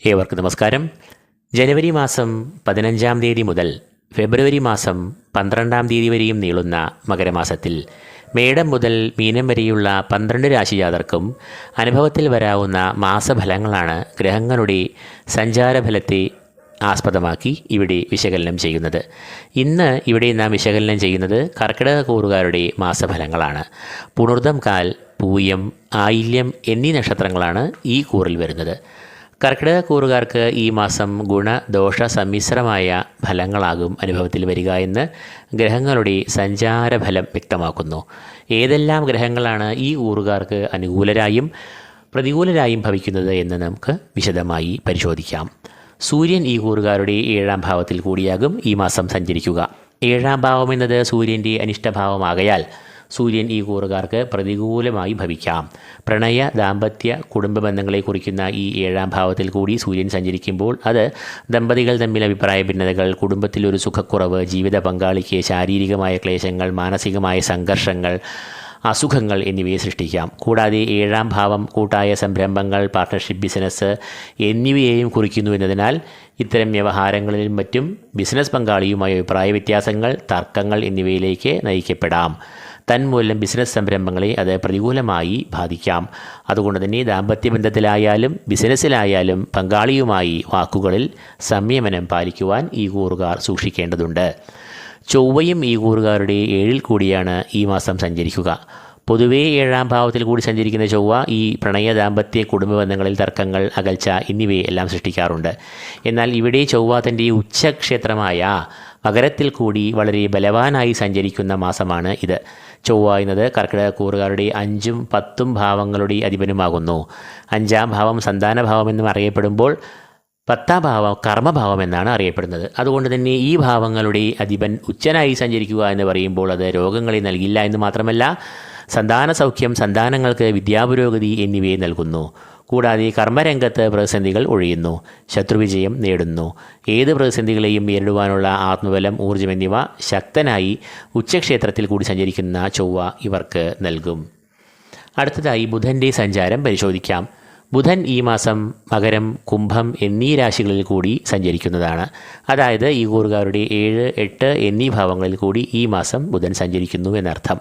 ഏവർക്കും നമസ്കാരം. ജനുവരി മാസം പതിനഞ്ചാം തീയതി മുതൽ ഫെബ്രുവരി മാസം പന്ത്രണ്ടാം തീയതി വരെയും നീളുന്ന മകരമാസത്തിൽ മേടം മുതൽ മീനം വരെയുള്ള പന്ത്രണ്ട് രാശിജാതർക്കും അനുഭവത്തിൽ വരാവുന്ന മാസഫലങ്ങളാണ് ഗ്രഹങ്ങളുടെ സഞ്ചാരഫലത്തെ ആസ്പദമാക്കി ഇവിടെ വിശകലനം ചെയ്യുന്നത്. ഇന്ന് ഇവിടെ നാം വിശകലനം ചെയ്യുന്നത് കർക്കിടക കൂറുകാരുടെ മാസഫലങ്ങളാണ്. പുണർദം കാൽ പൂയം ആയില്യം എന്നീ നക്ഷത്രങ്ങളാണ് ഈ കൂറിൽ വരുന്നത്. കർക്കിടക കൂറുകാർക്ക് ഈ മാസം ഗുണദോഷ സമ്മിശ്രമായ ഫലങ്ങളാകും അനുഭവത്തിൽ വരിക എന്ന് ഗ്രഹങ്ങളുടെ സഞ്ചാരഫലം വ്യക്തമാക്കുന്നു. ഏതെല്ലാം ഗ്രഹങ്ങളാണ് ഈ ഊറുകാർക്ക് അനുകൂലരായും പ്രതികൂലരായും ഭവിക്കുന്നത് എന്ന് നമുക്ക് വിശദമായി പരിശോധിക്കാം. സൂര്യൻ ഈ കൂറുകാരുടെ ഏഴാം ഭാവത്തിൽ കൂടിയാകും ഈ മാസം സഞ്ചരിക്കുക. ഏഴാം ഭാവം എന്നത് സൂര്യന്റെ അനിഷ്ടഭാവമാകയാൽ സൂര്യൻ ഈ കൂറുകാർക്ക് പ്രതികൂലമായി ഭവിക്കാം. പ്രണയ ദാമ്പത്യ കുടുംബ ബന്ധങ്ങളെ കുറിക്കുന്ന ഈ ഏഴാം ഭാവത്തിൽ കൂടി സൂര്യൻ സഞ്ചരിക്കുമ്പോൾ അത് ദമ്പതികൾ തമ്മിൽ അഭിപ്രായ ഭിന്നതകൾ കുടുംബത്തിലൊരു സുഖക്കുറവ് ജീവിത പങ്കാളിക്ക് ശാരീരികമായ ക്ലേശങ്ങൾ മാനസികമായ സംഘർഷങ്ങൾ അസുഖങ്ങൾ എന്നിവയെ സൃഷ്ടിക്കാം. കൂടാതെ ഏഴാം ഭാവം കൂട്ടായ സംരംഭങ്ങൾ പാർട്ട്ണർഷിപ്പ് ബിസിനസ് എന്നിവയെയും കുറിക്കുന്നു എന്നതിനാൽ ഇത്തരം വ്യവഹാരങ്ങളിലും മറ്റും ബിസിനസ് പങ്കാളിയുമായ അഭിപ്രായ വ്യത്യാസങ്ങൾ തർക്കങ്ങൾ എന്നിവയിലേക്ക് നയിക്കപ്പെടാം. തന്മൂലം ബിസിനസ് സംരംഭങ്ങളെ അത് പ്രതികൂലമായി ബാധിക്കാം. അതുകൊണ്ട് തന്നെ ദാമ്പത്യ ബന്ധത്തിലായാലും ബിസിനസ്സിലായാലും പങ്കാളിയുമായി വാക്കുകളിൽ സംയമനം പാലിക്കുവാൻ ഈ കൂറുകാർ സൂക്ഷിക്കേണ്ടതുണ്ട്. ചൊവ്വയും ഈ കൂറുകാരുടെ ഏഴിൽ കൂടിയാണ് ഈ മാസം സഞ്ചരിക്കുക. പൊതുവേ ഏഴാം ഭാവത്തിൽ കൂടി സഞ്ചരിക്കുന്ന ചൊവ്വ ഈ പ്രണയ ദാമ്പത്യ കുടുംബ ബന്ധങ്ങളിൽ തർക്കങ്ങൾ അകൽച്ച എന്നിവയെല്ലാം സൃഷ്ടിക്കാറുണ്ട്. എന്നാൽ ഇവിടെ ചൊവ്വ തന്റെ ഉച്ചക്ഷേത്രമായ മകരത്തിൽ കൂടി വളരെ ബലവാനായി സഞ്ചരിക്കുന്ന മാസമാണ് ഇത്. ചൊവ്വ എന്നത് കർക്കിടക കൂറുകാരുടെ അഞ്ചും പത്തും ഭാവങ്ങളുടെ അധിപനുമാകുന്നു. അഞ്ചാം ഭാവം സന്താനഭാവമെന്നും അറിയപ്പെടുമ്പോൾ പത്താം ഭാവം കർമ്മഭാവം എന്നാണ് അറിയപ്പെടുന്നത്. അതുകൊണ്ട് തന്നെ ഈ ഭാവങ്ങളുടെ അധിപൻ ഉച്ചനായി സഞ്ചരിക്കുക എന്ന് പറയുമ്പോൾ അത് രോഗങ്ങളെ നൽകില്ല എന്ന് മാത്രമല്ല സന്താന സൗഖ്യം സന്താനങ്ങൾക്ക് വിദ്യാപുരോഗതി എന്നിവയെ നൽകുന്നു. കൂടാതെ കർമ്മരംഗത്ത് പ്രതിസന്ധികൾ ഒഴിയുന്നു. ശത്രുവിജയം നേടുന്നു. ഏത് പ്രതിസന്ധികളെയും നേരിടുവാനുള്ള ആത്മബലം ഊർജം എന്നിവ ശക്തനായി ഉച്ചക്ഷേത്രത്തിൽ കൂടി സഞ്ചരിക്കുന്ന ചൊവ്വ ഇവർക്ക് നൽകും. അടുത്തതായി ബുധന്റെ സഞ്ചാരം പരിശോധിക്കാം. ബുധൻ ഈ മാസം മകരം കുംഭം എന്നീ രാശികളിൽ കൂടി സഞ്ചരിക്കുന്നതാണ്. അതായത് ഈ കൂറുകാരുടെ ഏഴ് എട്ട് എന്നീ ഭാവങ്ങളിൽ കൂടി ഈ മാസം ബുധൻ സഞ്ചരിക്കുന്നു എന്നർത്ഥം.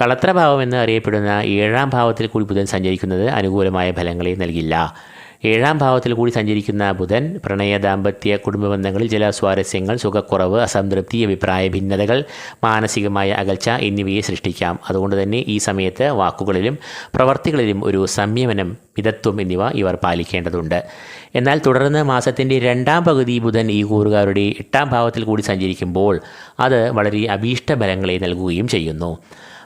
കളത്രഭാവം എന്ന് അറിയപ്പെടുന്ന ഏഴാം ഭാവത്തിൽ കൂടി ബുധൻ സഞ്ചരിക്കുന്നത് അനുകൂലമായ ഫലങ്ങളെ നൽകില്ല. ഏഴാം ഭാവത്തിൽ കൂടി സഞ്ചരിക്കുന്ന ബുധൻ പ്രണയ ദാമ്പത്യ കുടുംബ ബന്ധങ്ങളിൽ ചില സ്വാരസ്യങ്ങൾ സുഖക്കുറവ് അസംതൃപ്തി അഭിപ്രായ ഭിന്നതകൾ മാനസികമായ അകൽച്ച എന്നിവയെ സൃഷ്ടിക്കാം. അതുകൊണ്ട് തന്നെ ഈ സമയത്ത് വാക്കുകളിലും പ്രവർത്തികളിലും ഒരു സംയമനം മിതത്വം എന്നിവ ഇവർ പാലിക്കേണ്ടതുണ്ട്. എന്നാൽ തുടർന്ന് മാസത്തിന്റെ രണ്ടാം പകുതി ബുധൻ ഈ കൂറുകാരുടെ എട്ടാം ഭാവത്തിൽ കൂടി സഞ്ചരിക്കുമ്പോൾ അത് വളരെ അഭീഷ്ട ഫലങ്ങളെ നൽകുകയും ചെയ്യുന്നു.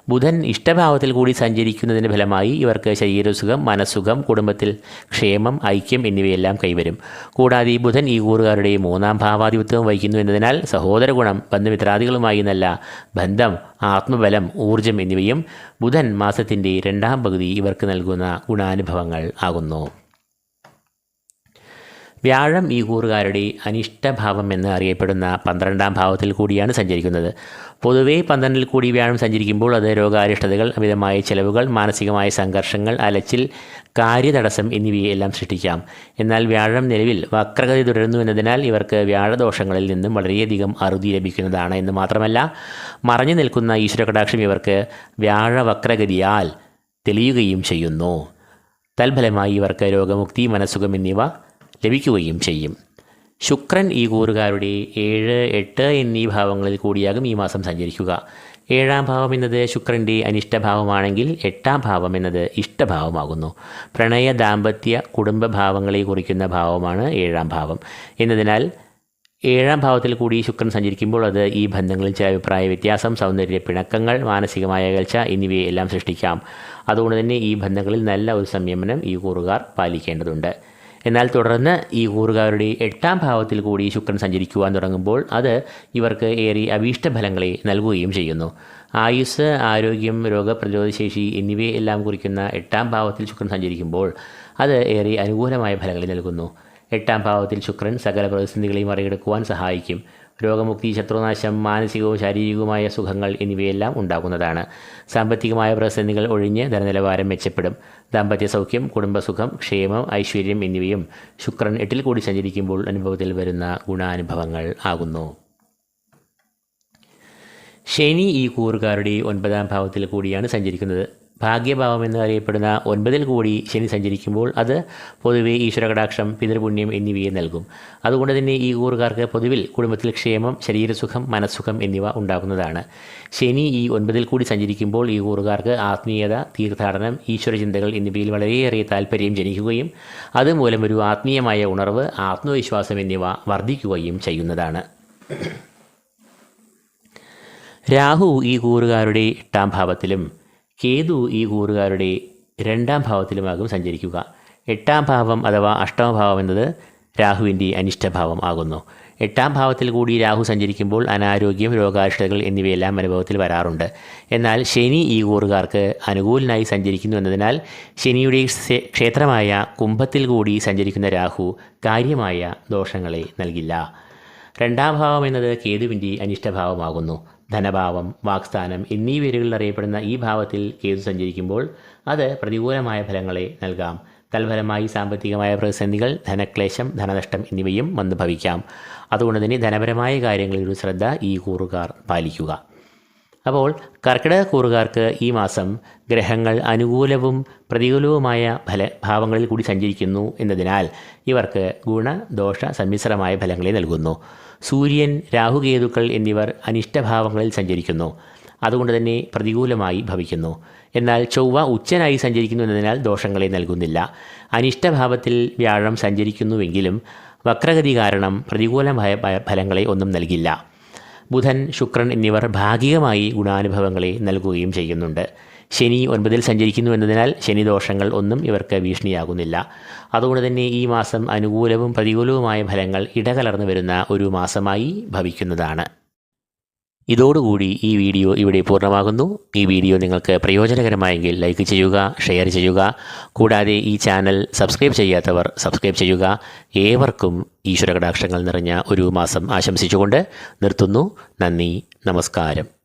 ബുധൻ ഇഷ്ടഭാവത്തിൽ കൂടി സഞ്ചരിക്കുന്നതിന്റെ ഫലമായി ഇവർക്ക് ശരീരസുഖം മനസ്സുഖം കുടുംബത്തിൽ ക്ഷേമം ഐക്യം എന്നിവയെല്ലാം കൈവരും. കൂടാതെ ബുധൻ ഈ കൂറുകാരുടെ മൂന്നാം ഭാവാധിപത്യവും വഹിക്കുന്നു എന്നതിനാൽ സഹോദര ഗുണം ബന്ധുമിത്രാദികളുമായി നല്ല ബന്ധം ആത്മബലം ഊർജം എന്നിവയും ബുധൻ മാസത്തിന്റെ രണ്ടാം പകുതി ഇവർക്ക് നൽകുന്ന ഗുണാനുഭവങ്ങൾ ആകുന്നു. വ്യാഴം ഈ കൂറുകാരുടെ അനിഷ്ടഭാവം എന്ന് അറിയപ്പെടുന്ന പന്ത്രണ്ടാം ഭാവത്തിൽ കൂടിയാണ് സഞ്ചരിക്കുന്നത്. പൊതുവേ പന്ത്രണ്ടിൽ കൂടി വ്യാഴം സഞ്ചരിക്കുമ്പോൾ അത് രോഗാരിഷ്ടതകൾ അമിതമായ ചെലവുകൾ മാനസികമായ സംഘർഷങ്ങൾ അലച്ചിൽ കാര്യതടസ്സം എന്നിവയെല്ലാം സൃഷ്ടിക്കാം. എന്നാൽ വ്യാഴം നിലവിൽ വക്രഗതി തുടരുന്നു എന്നതിനാൽ ഇവർക്ക് വ്യാഴദോഷങ്ങളിൽ നിന്നും വളരെയധികം അറുതി ലഭിക്കുന്നതാണ് എന്ന് മാത്രമല്ല മറഞ്ഞു നിൽക്കുന്ന ഈശ്വരകടാക്ഷം ഇവർക്ക് വ്യാഴവക്രഗതിയാൽ തെളിയുകയും ചെയ്യുന്നു. തൽഫലമായി ഇവർക്ക് രോഗമുക്തി മനസ്സുഖം എന്നിവ ലഭിക്കുകയും ചെയ്യും. ശുക്രൻ ഈ കൂറുകാരുടെ ഏഴ് എട്ട് എന്നീ ഭാവങ്ങളിൽ കൂടിയാകും ഈ മാസം സഞ്ചരിക്കുക. ഏഴാം ഭാവം എന്നത് ശുക്രന്റെ അനിഷ്ടഭാവമാണെങ്കിൽ എട്ടാം ഭാവം എന്നത് ഇഷ്ടഭാവമാകുന്നു. പ്രണയ ദാമ്പത്യ കുടുംബ ഭാവങ്ങളെ കുറിക്കുന്ന ഭാവമാണ് ഏഴാം ഭാവം. എന്നതിനാൽ ഏഴാം ഭാവത്തിൽ കൂടി ശുക്രൻ സഞ്ചരിക്കുമ്പോൾ അത് ഈ ബന്ധങ്ങളിൽ ചില അഭിപ്രായ വ്യത്യാസം സൗന്ദര്യ പിണക്കങ്ങൾ മാനസികമായ അകൽച്ച എന്നിവയെല്ലാം സൃഷ്ടിക്കാം. അതുകൊണ്ട് തന്നെ ഈ ബന്ധങ്ങളിൽ നല്ല ഒരു സംയമനം ഈ കൂറുകാർ പാലിക്കേണ്ടതുണ്ട്. എന്നാൽ തുടർന്ന് ഈ കൂറുകാരുടെ എട്ടാം ഭാവത്തിൽ കൂടി ശുക്രൻ സഞ്ചരിക്കുവാൻ തുടങ്ങുമ്പോൾ അത് ഇവർക്ക് ഏറെ അഭീഷ്ട ഫലങ്ങളെ നൽകുകയും ചെയ്യുന്നു. ആയുസ് ആരോഗ്യം രോഗപ്രതിരോധശേഷി എന്നിവയെല്ലാം കുറിക്കുന്ന എട്ടാം ഭാവത്തിൽ ശുക്രൻ സഞ്ചരിക്കുമ്പോൾ അത് ഏറെ അനുകൂലമായ ഫലങ്ങളെ നൽകുന്നു. എട്ടാം ഭാവത്തിൽ ശുക്രൻ സകല പ്രതിസന്ധികളെയും മറികടക്കുവാൻ സഹായിക്കും. രോഗമുക്തി ശത്രുനാശം മാനസികവും ശാരീരികവുമായ സുഖങ്ങൾ എന്നിവയെല്ലാം ഉണ്ടാകുന്നതാണ്. സാമ്പത്തികമായ പ്രതിസന്ധികൾ ഒഴിഞ്ഞ് ധനനിലവാരം മെച്ചപ്പെടും. ദാമ്പത്യ സൗഖ്യം കുടുംബസുഖം ക്ഷേമം ഐശ്വര്യം എന്നിവയും ശുക്രൻ എട്ടിൽ കൂടി സഞ്ചരിക്കുമ്പോൾ അനുഭവത്തിൽ വരുന്ന ഗുണാനുഭവങ്ങൾ ആകുന്നു. ശനി ഈ കൂറുകാരുടെ ഒൻപതാം ഭാവത്തിൽ കൂടിയാണ് സഞ്ചരിക്കുന്നത്. ഭാഗ്യഭാവം എന്നറിയപ്പെടുന്ന ഒൻപതിൽ കൂടി ശനി സഞ്ചരിക്കുമ്പോൾ അത് പൊതുവെ ഈശ്വരകടാക്ഷം പിതൃപുണ്യം എന്നിവയെ നൽകും. അതുകൊണ്ട് തന്നെ ഈ കൂറുകാർക്ക് പൊതുവിൽ കുടുംബത്തിൽ ക്ഷേമം ശരീരസുഖം മനസ്സുഖം എന്നിവ ഉണ്ടാകുന്നതാണ്. ശനി ഈ ഒൻപതിൽ കൂടി സഞ്ചരിക്കുമ്പോൾ ഈ കൂറുകാർക്ക് ആത്മീയത തീർത്ഥാടനം ഈശ്വരചിന്തകൾ എന്നിവയിൽ വളരെയേറെ താല്പര്യം ജനിക്കുകയും അതുമൂലം ഒരു ആത്മീയമായ ഉണർവ് ആത്മവിശ്വാസം എന്നിവ വർദ്ധിക്കുകയും ചെയ്യുന്നതാണ്. രാഹു ഈ കൂറുകാരുടെ എട്ടാം ഭാവത്തിലും കേതു ഈ കൂറുകാരുടെ രണ്ടാം ഭാവത്തിലുമാകും സഞ്ചരിക്കുക. എട്ടാം ഭാവം അഥവാ അഷ്ടമഭാവം എന്നത് രാഹുവിന്റെ അനിഷ്ടഭാവം ആകുന്നു. എട്ടാം ഭാവത്തിൽ കൂടി രാഹു സഞ്ചരിക്കുമ്പോൾ അനാരോഗ്യം രോഗാഷ്ടകൾ എന്നിവയെല്ലാം അനുഭവത്തിൽ വരാറുണ്ട്. എന്നാൽ ശനി ഈ കൂറുകാർക്ക് അനുകൂലനായി സഞ്ചരിക്കുന്നു എന്നതിനാൽ ശനിയുടെ ക്ഷേത്രമായ കുംഭത്തിൽ കൂടി സഞ്ചരിക്കുന്ന രാഹു കാര്യമായ ദോഷങ്ങളെ നൽകില്ല. രണ്ടാം ഭാവം എന്നത് കേതുവിന്റെ അനിഷ്ടഭാവമാകുന്നു. ധനഭാവം വാക്സ്ഥാനം എന്നീ പേരുകളിൽ അറിയപ്പെടുന്ന ഈ ഭാവത്തിൽ കേതു സഞ്ചരിക്കുമ്പോൾ അത് പ്രതികൂലമായ ഫലങ്ങളെ നൽകാം. തൽഫലമായി സാമ്പത്തികമായ പ്രതിസന്ധികൾ ധനക്ലേശം ധനനഷ്ടം എന്നിവയും വന്നു ഭവിക്കാം അതുകൊണ്ട് തന്നെ ധനപരമായ കാര്യങ്ങളിൽ ഒരു ശ്രദ്ധ ഈ കൂറുകാർ പാലിക്കുക. അപ്പോൾ കർക്കിടക കൂറുകാർക്ക് ഈ മാസം ഗ്രഹങ്ങൾ അനുകൂലവും പ്രതികൂലവുമായ ഫല ഭാവങ്ങളിൽ കൂടി സഞ്ചരിക്കുന്നു എന്നതിനാൽ ഇവർക്ക് ഗുണ ദോഷ സമ്മിശ്രമായ ഫലങ്ങളെ നൽകുന്നു. സൂര്യൻ രാഹുകേതുക്കൾ എന്നിവർ അനിഷ്ടഭാവങ്ങളിൽ സഞ്ചരിക്കുന്നു. അതുകൊണ്ട് തന്നെ പ്രതികൂലമായി ഭവിക്കുന്നു. എന്നാൽ ചൊവ്വ ഉച്ചനായി സഞ്ചരിക്കുന്നു എന്നതിനാൽ ദോഷങ്ങളെ നൽകുന്നില്ല. അനിഷ്ടഭാവത്തിൽ വ്യാഴം സഞ്ചരിക്കുന്നുവെങ്കിലും വക്രഗതി കാരണം പ്രതികൂലമായ ഫലങ്ങളെ ഒന്നും നൽകില്ല. ബുധൻ ശുക്രൻ എന്നിവർ ഭാഗികമായി ഗുണാനുഭവങ്ങളെ നൽകുകയും ചെയ്യുന്നുണ്ട്. ശനി ഒൻപതിൽ സഞ്ചരിക്കുന്നു എന്നതിനാൽ ശനിദോഷങ്ങൾ ഒന്നും ഇവർക്ക് ഭീഷണിയാകുന്നില്ല. അതുകൊണ്ട് തന്നെ ഈ മാസം അനുകൂലവും പ്രതികൂലവുമായ ഫലങ്ങൾ ഇടകലർന്നു വരുന്ന ഒരു മാസമായി ഭവിക്കുന്നതാണ്. ഇതോടുകൂടി ഈ വീഡിയോ ഇവിടെ പൂർണമാകുന്നു. ഈ വീഡിയോ നിങ്ങൾക്ക് പ്രയോജനകരമായെങ്കിൽ ലൈക്ക് ചെയ്യുക ഷെയർ ചെയ്യുക. കൂടാതെ ഈ ചാനൽ സബ്സ്ക്രൈബ് ചെയ്യാത്തവർ സബ്സ്ക്രൈബ് ചെയ്യുക. ഏവർക്കും ഈശ്വരകടാക്ഷങ്ങൾ നിറഞ്ഞ ഒരു മാസം ആശംസിച്ചുകൊണ്ട് നിർത്തുന്നു. നന്ദി നമസ്കാരം.